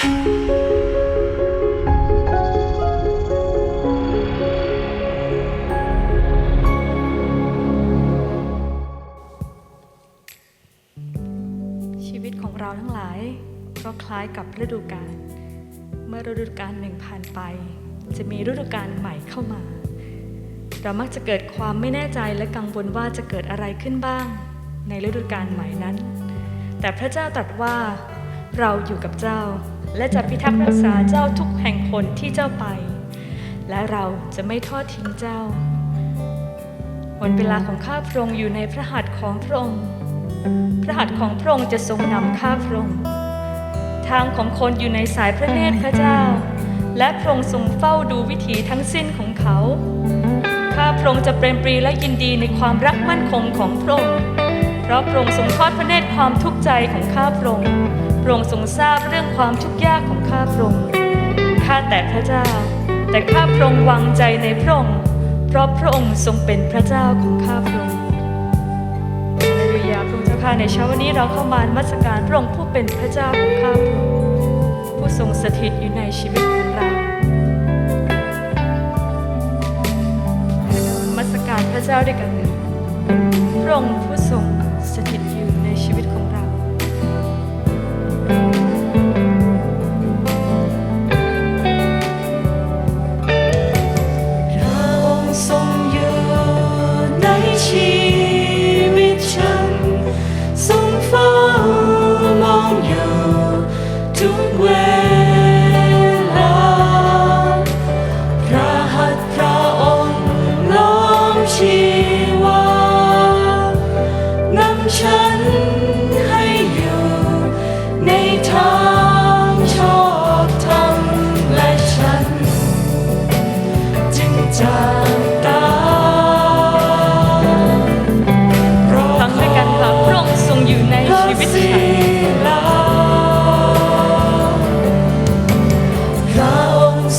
ชีวิตของเราทั้งหลายก็คล้ายกับฤดูกาล เมื่อฤดูกาลหนึ่งผ่านไป จะมีฤดูกาลใหม่เข้ามา เรามักจะเกิดความไม่แน่ใจและกังวลว่าจะเกิดอะไรขึ้นบ้าง ในฤดูกาลใหม่นั้น แต่พระเจ้าตรัสว่าเราอยู่กับเจ้า และจะพิทักษ์รักษาเจ้าทุกแห่งคนที่เจ้าไป และเราจะไม่ทอดทิ้งเจ้าวันเวลาของข้าพระองค์อยู่ในพระหัตถ์ของพระองค์ พระหัตถ์ของพระองค์จะทรงนำข้าพระองค์ ทางของคนอยู่ในสายพระเนตรพระเจ้า และพระองค์ทรงเฝ้าดูวิถีทั้งสิ้นของเขา ข้าพระองค์จะเปรมปรีและยินดีในความรักมั่นคงของพระองค์ เพราะพระองค์ทรงทอดพระเนตรความทุกข์ใจของข้าพระองค์ พระองค์ทรงทราบเรื่องความทุกข์ยากของข้าพระองค์ข้าแต่พระเจ้า แต่ข้าพระองค์วางใจในพระองค์เพราะพระองค์ทรงเป็นพระเจ้าของข้าพระองค์ฮาเลลูยาพระองค์เจ้าค่ะในเช้าวันนี้เราเข้ามานมัสการพระองค์ผู้เป็นพระเจ้าของข้าพระองค์ผู้ทรงสถิตอยู่ในชีวิตของเราให้เรามัสการพระเจ้าด้วยกันพระองค์ผู้ทรง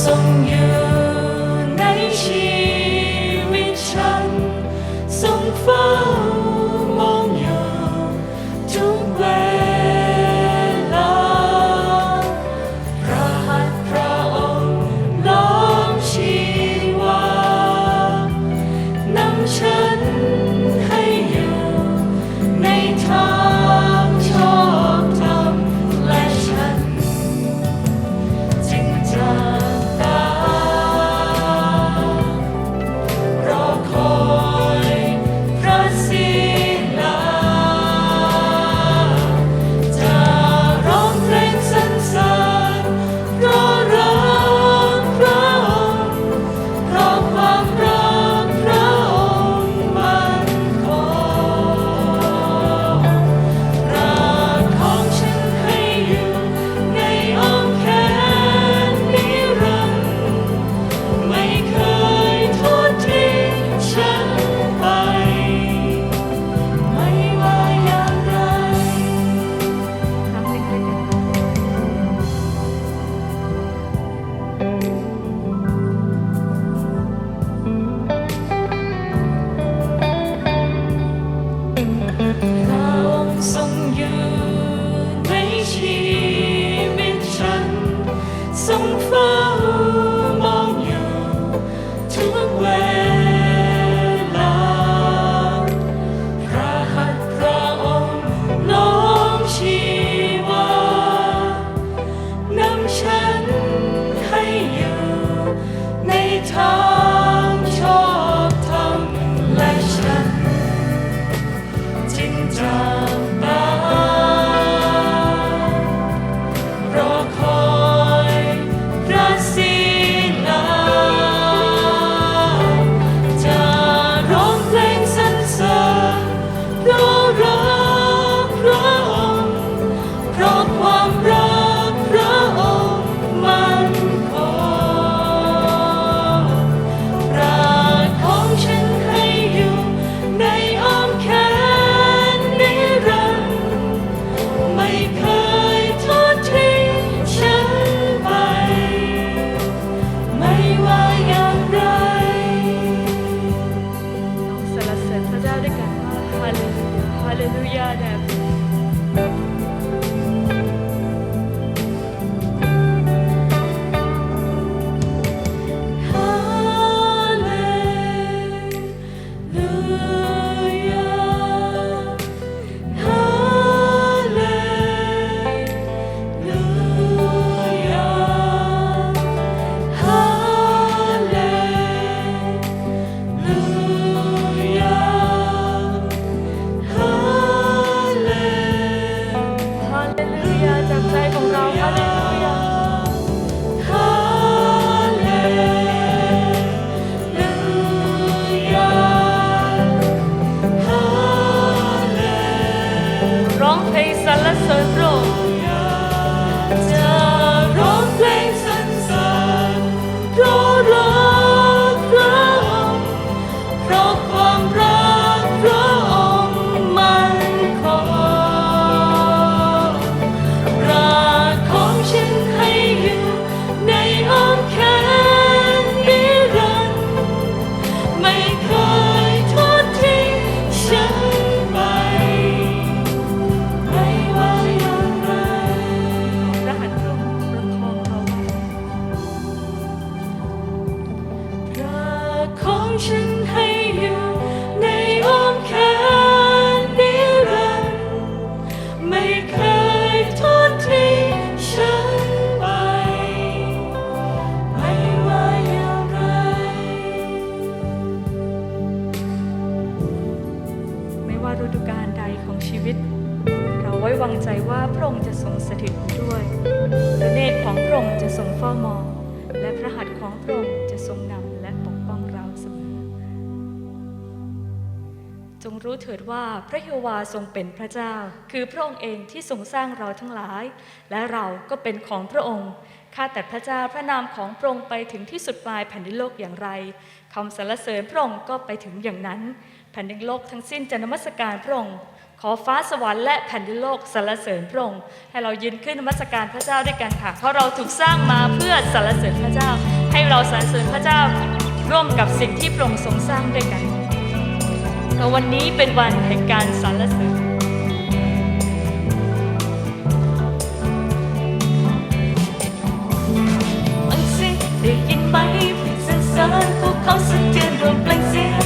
อ จงรู้เถิดว่าพระเยโวาทรงเป็นพระเจ้า คือพระองค์เองที่ทรงสร้างเราทั้งหลาย และเราก็เป็นของพระองค์ข้าแต่พระเจ้าพระนามของพระองค์ไปถึงที่สุดปลายแผ่นดินโลกอย่างไรคำสรรเสริญพระองค์ก็ไปถึงอย่างนั้น แผ่นดินโลกทั้งสิ้นจะนมัสการพระองค์ขอฟ้าสวรรค์และแผ่นดินโลกสรรเสริญพระองค์ให้เรายืนขึ้นนมัสการพระเจ้าด้วยกันค่ะ เพราะเราถูกสร้างมาเพื่อสรรเสริญพระเจ้า ให้เราสรรเสริญพระเจ้า ร่วมกับสิ่งที่พระองค์ทรงสร้างด้วยกัน ราะวันนี้เป็นวันแห่งการสรรเสริญมันสิได้ยินไหมเสียงสารพวกเขาสะเทือนโดนเปล่งเสียง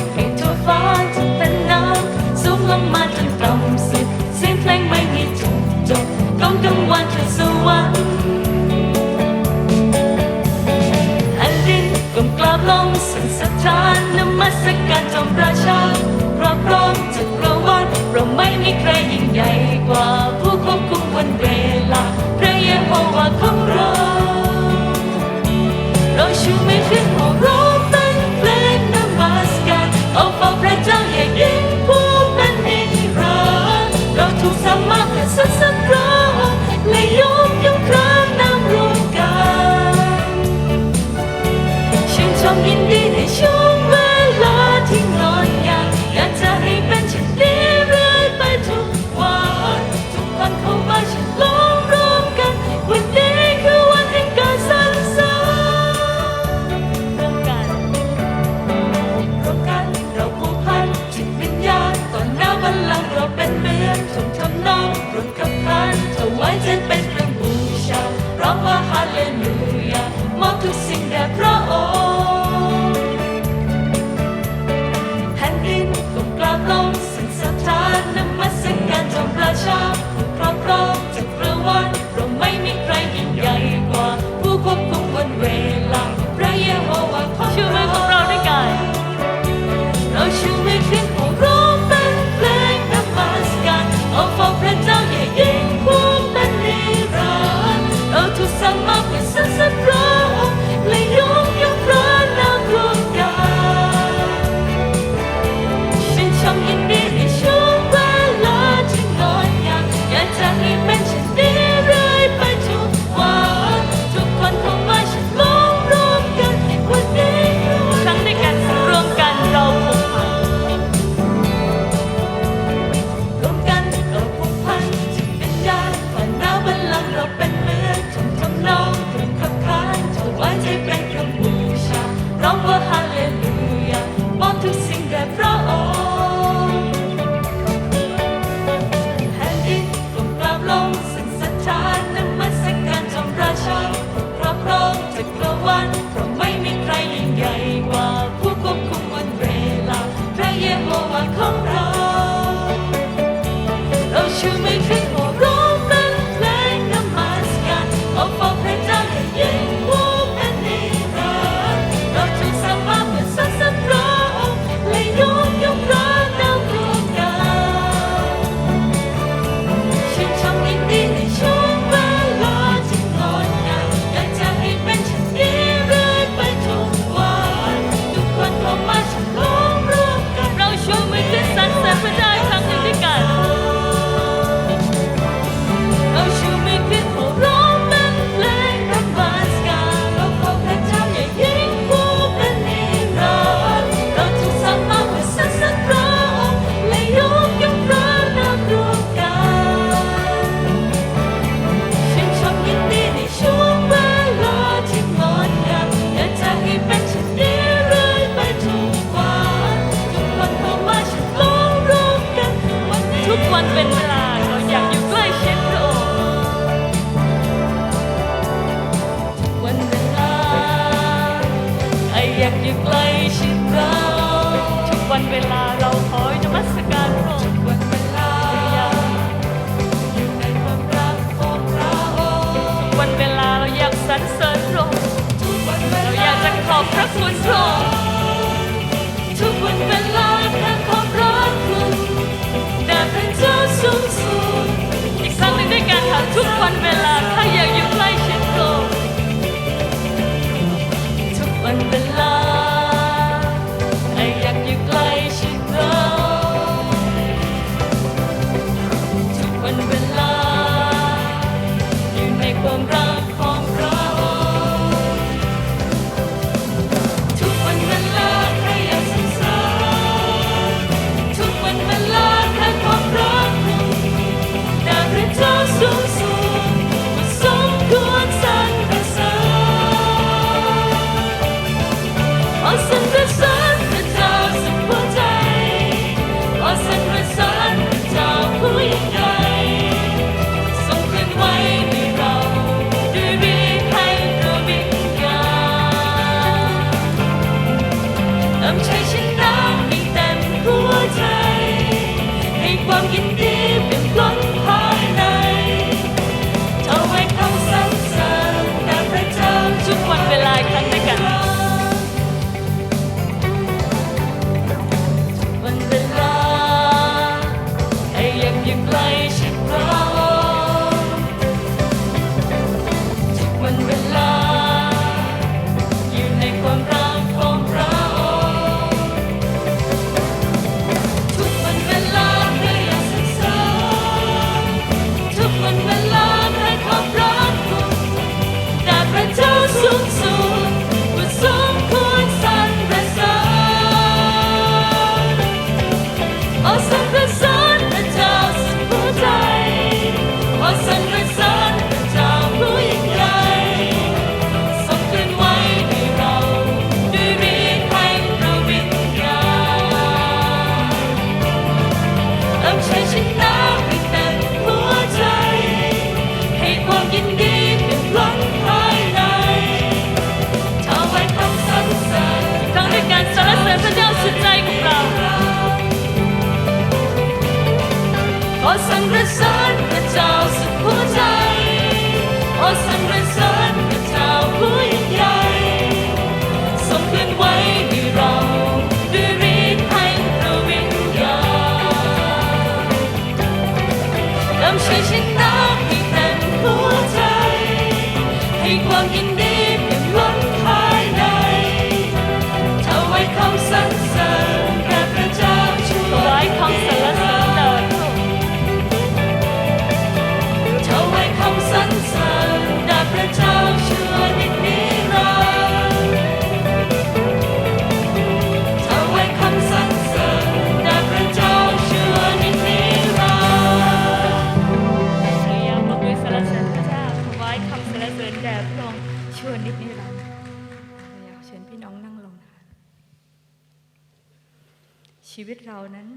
เรานั้น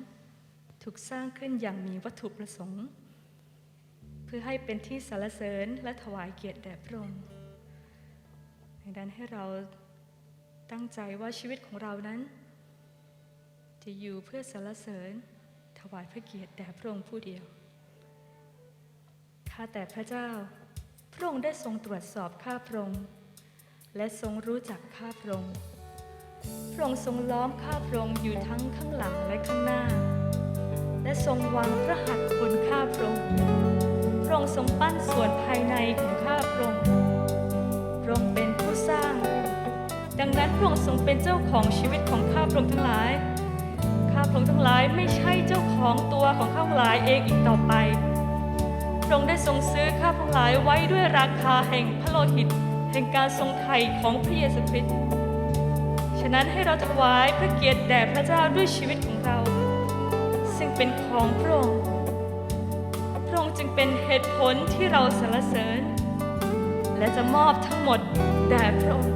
ถูกสร้างขึ้นอย่างมีวัตถุประสงค์ เพื่อให้เป็นที่สรรเสริญและถวายเกียรติแด่พระองค์ดังนั้นให้เราตั้งใจว่าชีวิตของเรานั้น จะอยู่เพื่อสรรเสริญถวายพระเกียรติแด่พระองค์ผู้เดียว ข้าแต่พระเจ้า พระองค์ได้ทรงตรวจสอบข้าพระองค์และทรงรู้จักข้าพระองค์ พระองค์ทรงล้อมข้าพระองค์อยู่ทั้งข้างหลังและข้างหน้า และทรงวางพระหัตถ์บนข้าพระองค์พระองค์ทรงปั้นส่วนภายในของข้าพระองค์พระองค์เป็นผู้สร้าง ดังนั้นพระองค์ทรงเป็นเจ้าของชีวิตของข้าพระองค์ทั้งหลาย ข้าพระองค์ทั้งหลายไม่ใช่เจ้าของตัวของข้าพระองค์หลายเองอีกต่อไปพระองค์ได้ทรงซื้อข้าพระองค์หลายไว้ด้วยราคาแห่งพระโลหิต แห่งการทรงไถ่ของพระเยซูคริสต์ะนั้นให้เราถวายพระเกียรติแด่พระเจ้าด้วยชีวิตของเรา ซึ่งเป็นของพระองค์ พระองค์จึงเป็นเหตุผลที่เราสรรเสริญ และจะมอบทั้งหมดแด่พระองค์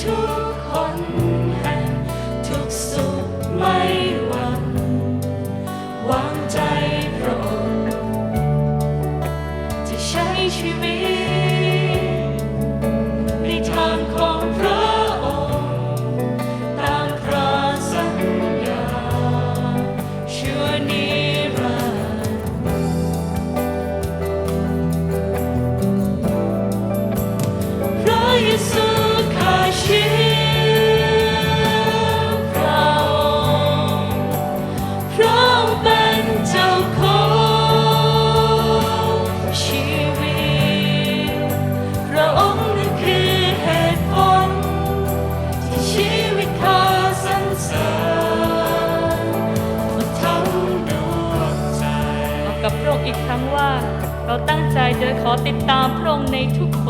ใอีกครั้งว่า เราตั้งใจเดินขอติดตามพระองค์ในทุกคน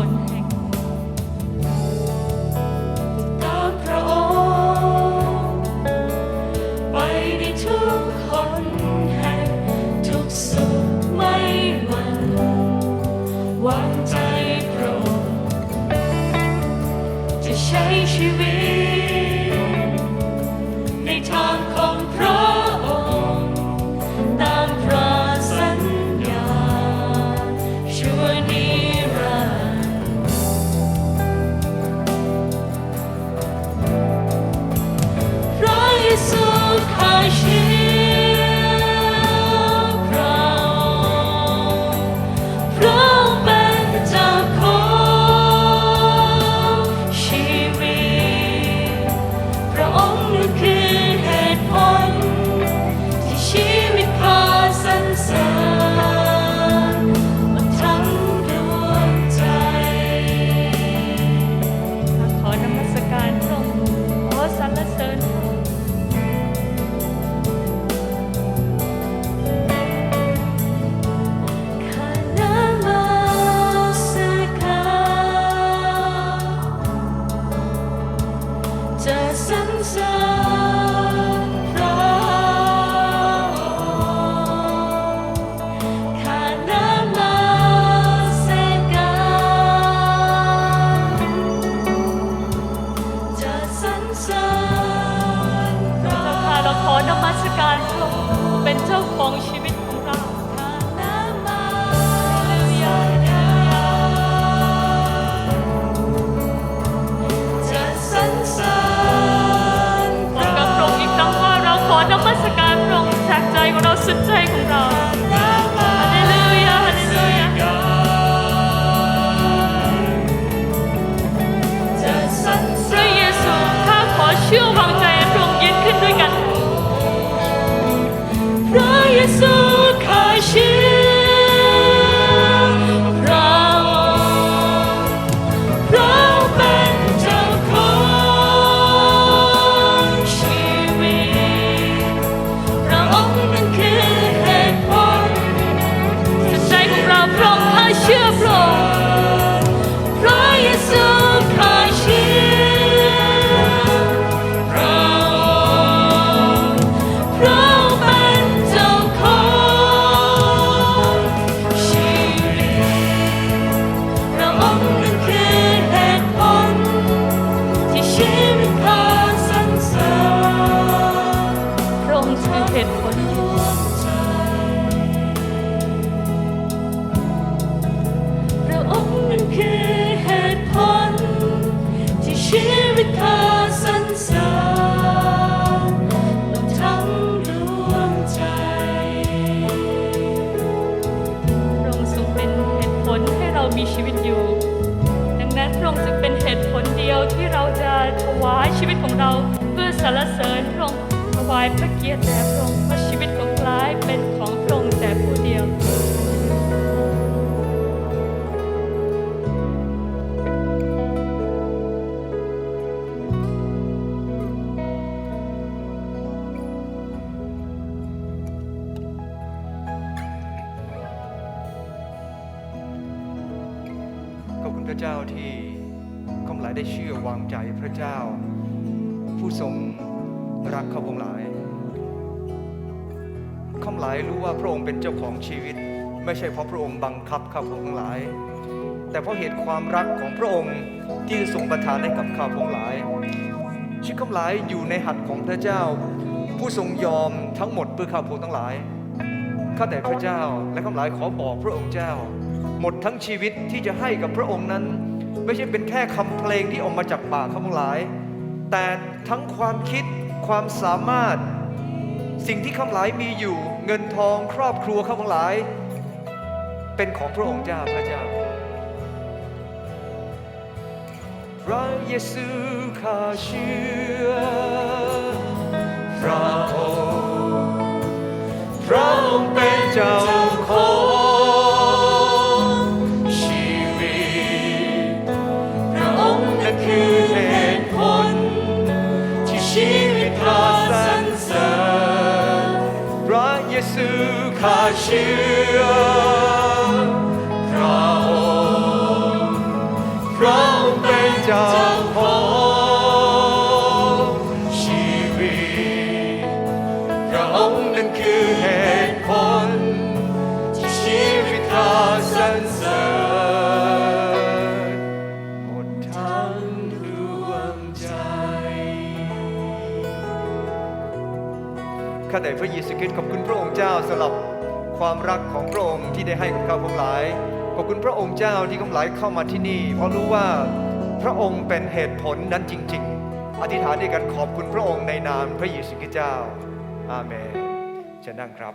sun. should take change. ระเจ้าที่ข้าพหลายได้เชื่อวางใจพระเจ้า ผู้ทรงรักข้าพหลายข้าพหลายรู้ว่าพระองค์เป็นเจ้าของชีวิต ไม่ใช่เพราะพระองค์บังคับข้าพหลาย แต่เพราะเหตุความรักของพระองค์ที่ทรงประทานให้กับข้าพหลายชีวิตข้าพหลายอยู่ในหัตถ์ของพระเจ้า ผู้ทรงยอมทั้งหมดเพื่อข้าพทั้งหลายข้าแต่พระเจ้าและข้าพหลายขอบอกพระองค์เจ้า หมดทั้งชีวิตที่จะให้กับพระองค์นั้น ไม่ใช่เป็นแค่คำเพลงที่ออกมาจากปากข้าพหลาย แต่ทั้งความคิดความสามารถ สิ่งที่ข้าหลายมีอยู่ เงินทองครอบครัวข้าพหลาย เป็นของพระองค์เจ้าพระเจ้าพระเยซูข้าเชื่อพระองค์พระองค์เป็นเจ้า ข้าเชื่อพระองค์พระองค์เป็นเจ้าของชีวิตพระองค์นั้นคือเหตุผลที่ชีวิตเราสรรเสริญหมดทั้งดวงใจข้าแต่พระเยซูคริสต์ขอบคุณพระองค์เจ้าสำหรับ ความรักของพระองค์ที่ได้ให้กับข้าพงหลาย ขอบคุณพระองค์เจ้าที่ข้าพงหลายเข้ามาที่นี่ เพราะรู้ว่าพระองค์เป็นเหตุผลนั้นจริง ๆ อธิษฐานด้วยกันขอบคุณพระองค์ในนามพระเยซูคริสต์เจ้า อาเมนเชิญนั่งครับ